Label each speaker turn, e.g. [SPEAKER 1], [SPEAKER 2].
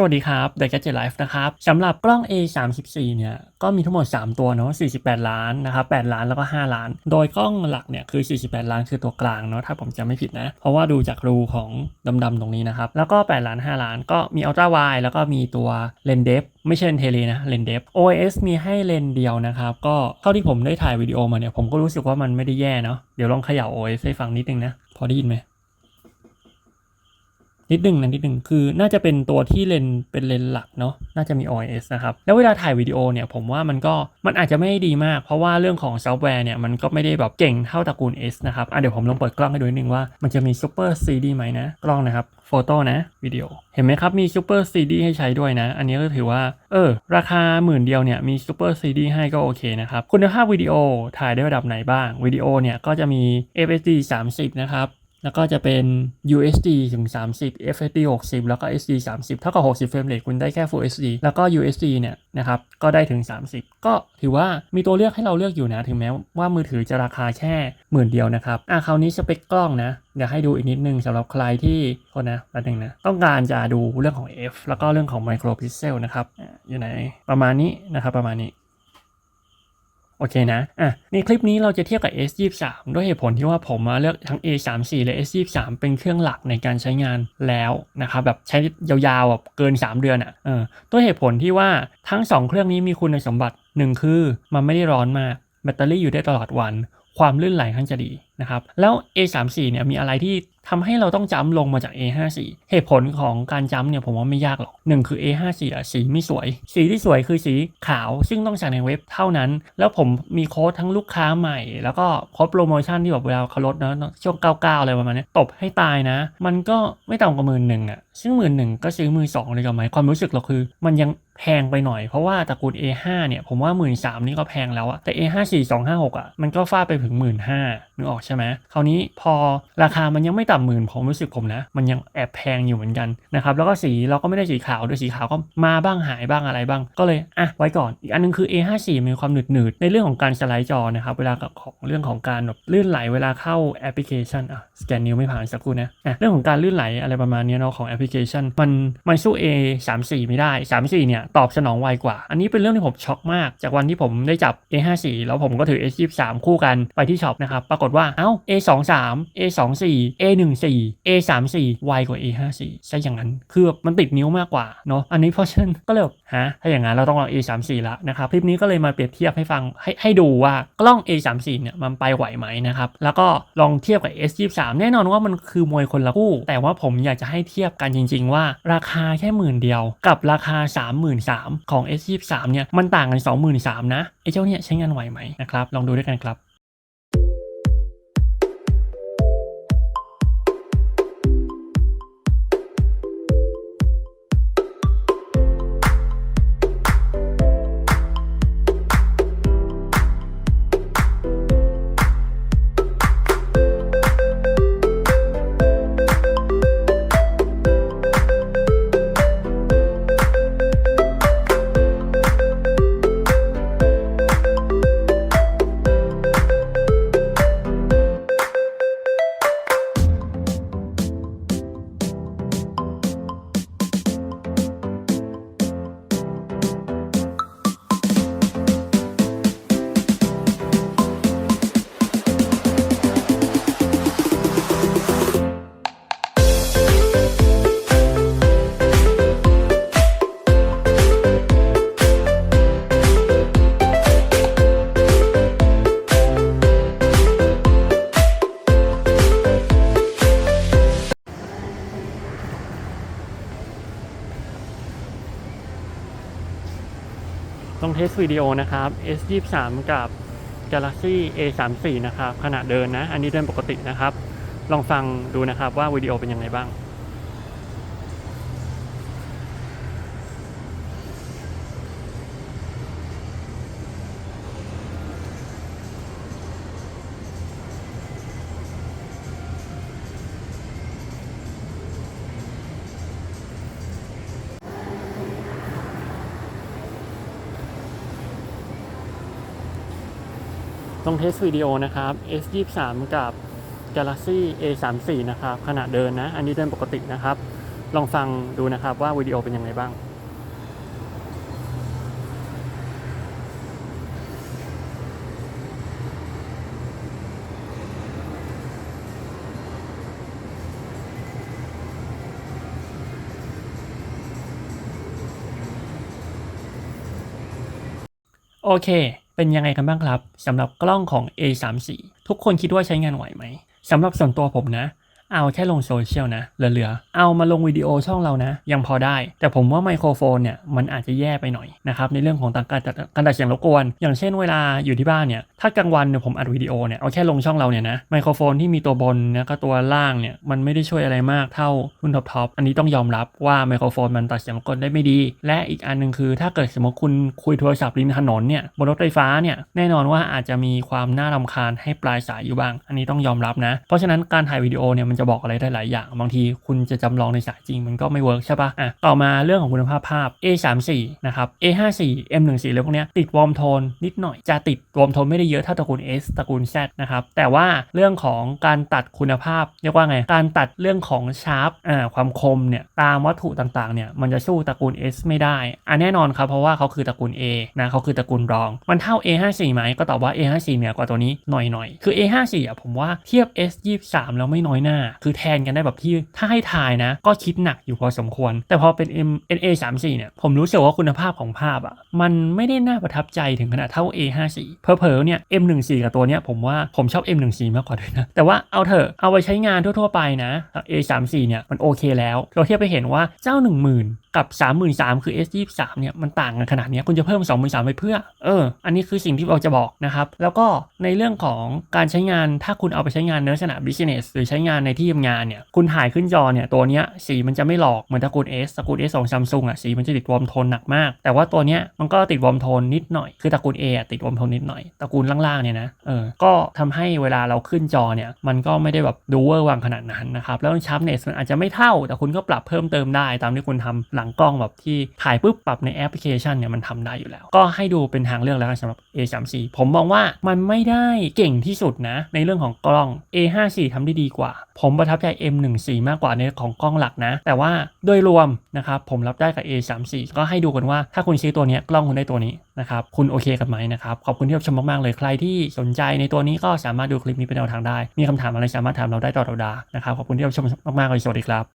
[SPEAKER 1] สวัสดีครับ The Gadget Life นะครับสำหรับกล้อง A 3 4 เนี่ยก็มีทั้งหมด 3 ตัวเนาะ48 ล้านนะครับ8ล้านแล้วก็ 5 ล้าน โดยกล้องหลักเนี่ยคือ 48 ล้านคือตัวกลางเนาะถ้าผมจำไม่ผิดนะ เพราะว่าดูจากรูของดำๆตรงนี้นะครับแล้วก็ 8 ล้าน 5 ล้านก็มี Ultra Wide แล้วก็มีตัวเลนเดฟไม่ใช่เลนเทเลนะเลนเดฟ OIS มีให้เลนเดียวนะครับก็เท่าที่ผมได้ถ่ายวิดีโอมาเนี่ยผมก็รู้สึกว่ามันไม่ได้แย่เนาะเดี๋ยวลองเขย่า OIS ให้ฟังนิดนึงนะพอได้ยินไหม นิดหนึ่งนะนิดหนึ่งคือน่าจะเป็นตัวที่เลนเป็นเลนหลักเนาะน่าจะมี OIS นะครับ แล้วเวลาถ่ายวิดีโอเนี่ยผมว่ามันก็มันอาจจะไม่ได้ดีมาก เพราะว่าเรื่องของซอฟต์แวร์เนี่ยมันก็ไม่ได้แบบเก่งเท่าตระกูล S นะครับอะเดี๋ยวผมลองเปิดกล้องให้ดูนิดนึงว่ามันจะมี Super CD ไหมนะ กล้องนะครับโฟโต้นะวิดีโอ เห็นไหมครับ มี Super CD ให้ใช้ด้วยนะ อันนี้ก็ถือว่า เออ ราคาหมื่นเดียวเนี่ยมี Super CD ให้ก็โอเคนะครับ คุณภาพวิดีโอถ่ายได้ระดับไหนบ้างวิดีโอเนี่ยก็จะมี FHD 30 นะครับ แล้วก็จะเป็น USD ถึง 30 FHD 60 แล้วก็ SD 30 เท่ากับ 60 เฟรมเรทคุณได้แค่ Full HD แล้วก็ USD เนี่ยนะครับ ก็ได้ถึง 30 ก็ถือว่ามีตัวเลือกให้เราเลือกอยู่นะ ถึงแม้ว่ามือถือจะราคาแค่หมื่นเดียวนะครับ อะคราวนี้สเปคกล้องนะ เดี๋ยวให้ดูอีกนิดนึงสำหรับใครที่คนนะแป๊บนึงนะ ต้องการจะดูเรื่องของ F แล้วก็เรื่องของ Micro Pixel นะครับ อยู่ไหน ประมาณนี้นะครับ ประมาณนี้ โอเคนะ อะ ในคลิปนี้เราจะเทียบกับ S23 ด้วยเหตุผลที่ว่าผมมาเลือกทั้ง A34 และ S23 เป็นเครื่องหลักในการใช้งานแล้วนะครับ แบบใช้ยาวๆแบบเกิน 3 เดือนอะ เออด้วยเหตุผลที่ว่าทั้ง 2 เครื่องนี้มีคุณสมบัติหนึ่งคือมันไม่ได้ร้อนมาก แบตเตอรี่อยู่ได้ตลอดวัน ความลื่นไหลค่อนข้งจะดีนะครับ แล้ว A34 เนี่ยมีอะไรที่ ทำให้เราต้องจ้ำลงมาจาก A54 เหตุผลของการจ้ำเนี่ยผมว่าไม่ยากหรอกหนึ่งคือ A54 อะสีไม่สวย สีที่สวยคือสีขาว ซึ่งต้องสั่งในเว็บเท่านั้น แล้วผมมีโค้ดทั้งลูกค้าใหม่ แล้วก็โค้ดโปรโมชั่นที่แบบเวลาเขาลดนะช่วง 99 อะไรประมาณนี้ตบให้ตายนะ มันก็ไม่ต่ำกว่าหมื่นหนึ่งอะ ซึ่งหมื่นหนึ่งก็ซื้อมือสองเลยกับไหมความรู้สึกเราคือ มันยังแพงไปหน่อยเพราะว่าตระกูล A5 เนี่ยผมว่าหมื่นสามนี่ก็แพงแล้วอะแต่ A54 256อะมันก็ฟาดไปถึงหมื่นห้านึกออกใช่ไหมคราวนี้พอราคามันยังไม่ต่ำหมื่นผมรู้สึกผมนะ มันยังแอบแพงอยู่เหมือนกันนะครับแล้วก็สีเราก็ไม่ได้สีขาวด้วยสีขาวก็มาบ้างหายบ้างอะไรบ้าง ก็เลยอะไว้ก่อน อีกอันนึงคือ A54 มีความหนืดหนืดในเรื่องของการสไลด์จอนะครับเวลากับของเรื่องของการแบบลื่นไหลเวลาเข้าแอปพลิเคชันอะสแกนนิ้วไม่ผ่านสักครู่นะอะเรื่องของการลื่นไหลอะไรประมาณนี้เนาะของแอปพลิเคชันมันมันสู้ A34 ไม่ได้ 34 เนี่ย ตอบสนองไวกว่า อันนี้เป็นเรื่องที่ผมช็อกมาก จากวันที่ผมได้จับ A54 แล้วผมก็ถือ S23 คู่กันไปที่ช็อปนะครับ ปรากฏว่า เอ้า A23 A24 A14 A34 ไวกว่า A54 ใช่อย่างนั้น คือมันติดนิ้วมากกว่าเนาะ อันนี้เพราะฉะนั้นก็เลยฮะ ถ้าอย่างนั้นเราต้องลอง A34 ละนะครับ คลิปนี้ก็เลยมาเปรียบเทียบให้ฟังให้ให้ดูว่ากล้อง A34 เนี่ยมันไปไหวไหมนะครับ แล้วก็ลองเทียบกับ S23 แน่นอนว่ามันคือมวยคนละคู่ แต่ว่าผมอยากจะให้เทียบกันจริง ๆ ว่าราคาแค่หมื่นเดียว กับราคา 33,000ของ S23 เนี่ยมันต่างกัน 23,000นะไอ้เจ้าเนี่ยใช้งานไหวไหมนะครับลองดูด้วยกันครับ เทสวิดีโอนะครับ S23 กับ Galaxy A34 นะครับขณะเดินนะ อันนี้เดินปกตินะครับ ลองฟังดูนะครับว่าวิดีโอเป็นยังไงบ้าง ต้องเทสวิดีโอนะครับ S23 กับ Galaxy A34 นะครับขณะเดินนะ อันนี้เดินปกตินะครับ ลองฟังดูนะครับว่าวิดีโอเป็นยังไงบ้างโอเค เป็นยังไงกันบ้างครับสำหรับกล้องของ A34 ทุกคนคิดว่าใช้งานไหวไหมสำหรับส่วนตัวผมนะ เอาแค่ลงโซเชียลนะเหลือๆ เอามาลงวิดีโอช่องเรานะ ยังพอได้ แต่ผมว่าไมโครโฟนเนี่ยมันอาจจะแย่ไปหน่อยนะครับในเรื่องของการการการตัดเสียงรบกวน อย่างเช่นเวลาอยู่ที่บ้านเนี่ยถ้ากลางวันเนี่ยผมอัดวิดีโอเนี่ยเอาแค่ลงช่องเราเนี่ยนะไมโครโฟนที่มีตัวบนแล้วก็ตัวล่างเนี่ยมันไม่ได้ช่วยอะไรมากเท่ารุ่นท็อปทอปอันนี้ต้องยอมรับว่าไมโครโฟนมันตัดเสียงรบกวนได้ไม่ดี และอีกอันหนึ่งคือถ้าเกิดสมมติคุณคุยโทรศัพท์ริมถนนเนี่ยบนรถไฟฟ้าเนี่ยแน่นอนว่าอาจจะมีความน่ารำคาญให้ปลายสายอยู่บ้าง อันนี้ต้องยอมรับนะ เพราะฉะนั้นการถ่ายวิดีโอเนี่ยมันจะบอกอะไรได้หลายอย่าง บางทีคุณจะจำลองในสายจริงมันก็ไม่เวิร์กใช่ปะอะต่อมาเรื่องของคุณภาพภาพ A34 นะครับ A54 M14 เลยพวกเนี้ยติดวอร์มโทนนิดหน่อยจะติดวอร์มโทนไม่ได้เยอะเท่าตระกูล S ตระกูล Z นะครับแต่ว่าเรื่องของการตัดคุณภาพเรียกว่าไงการตัดเรื่องของชาร์ปอ่าความคมเนี่ยตามวัตถุต่างๆเนี่ยมันจะสู้ตระกูล S ไม่ได้อันแน่นอนครับเพราะว่าเขาคือตระกูล A นะเขาคือตระกูลรอง มันเท่า A54 ไหมก็ตอบว่า A54 เหนือกว่าตัวนี้หน่อยๆคือ A54 อะผมว่าเทียบ S23 แล้วไม่น้อยหน้าคือแทนกันได้แบบที่ถ้าให้ทายนะ ก็คิดหนักอยู่พอสมควร แต่พอเป็น M NA34 เนี่ยผมรู้สึกว่าคุณภาพของภาพอะมันไม่ได้น่าประทับใจถึงขนาดเท่า A54 เผลอๆเนี่ย M14 กับตัวเนี้ยผมว่าผมชอบ M14 มากกว่าด้วยนะแต่ว่าเอาเถอะเอาไปใช้งานทั่วๆไปนะ A34 เนี่ยมันโอเคแล้ว เราเทียบไปเห็นว่าเจ้า 10,000 กับ 33,000 คือ S23 เนี่ยมันต่างกันขนาดนี้คุณจะเพิ่ม 23,000ไปเพื่อเอออันนี้คือสิ่งที่เราจะบอกนะครับแล้วก็ในเรื่องของการใช้งานถ้าคุณเอาไปใช้งานในลักษณะ business หรือใช้งานในที่ทำงานเนี่ย คุณถ่ายขึ้นจอเนี่ยตัวเนี้ยสีมันจะไม่หลอกเหมือนตระกูล S ตระกูล S ของ Samsung อะสีมันจะติดวอมโทนหนักมาก แต่ว่าตัวเนี้ยมันก็ติดวอมโทนนิดหน่อย คือตระกูล A อะติดวอมโทนนิดหน่อย ตระกูลล่างๆเนี่ยนะ เออ ก็ทำให้เวลาเราขึ้นจอเนี่ยมันก็ไม่ได้แบบดูเวอร์วังขนาดนั้นนะครับแล้วชาร์ปเนสมันอาจจะไม่เท่า แต่คุณก็ปรับเพิ่มเติมได้ ตามที่คุณทำหลังกล้องแบบที่ถ่ายปุ๊บปรับในแอปพลิเคชันเนี่ยมันทำได้อยู่แล้ว ก็ให้ดูเป็นทางเลือกแล้วสำหรับ A34 ผมมองว่ามันไม่ได้เก่งที่สุดนะในเรื่องของกล้อง A54 ทำได้ดีกว่า ผมมประทับใจ M14 มากกว่าในของกล้องหลักนะ แต่ว่าโดยรวมนะครับผมรับได้กับ A34 ก็ให้ดูกันว่าถ้าคุณซื้อตัวนี้กล้องคุณได้ตัวนี้นะครับคุณโอเคกันไหมนะครับขอบคุณที่รับชมมากๆเลยใครที่สนใจในตัวนี้ก็สามารถดูคลิปนี้เป็นแนวทางได้ มีคำถามอะไรสามารถถามเราได้ตลอดเวลานะครับขอบคุณที่รับชมมากๆเลยสวัสดีครับ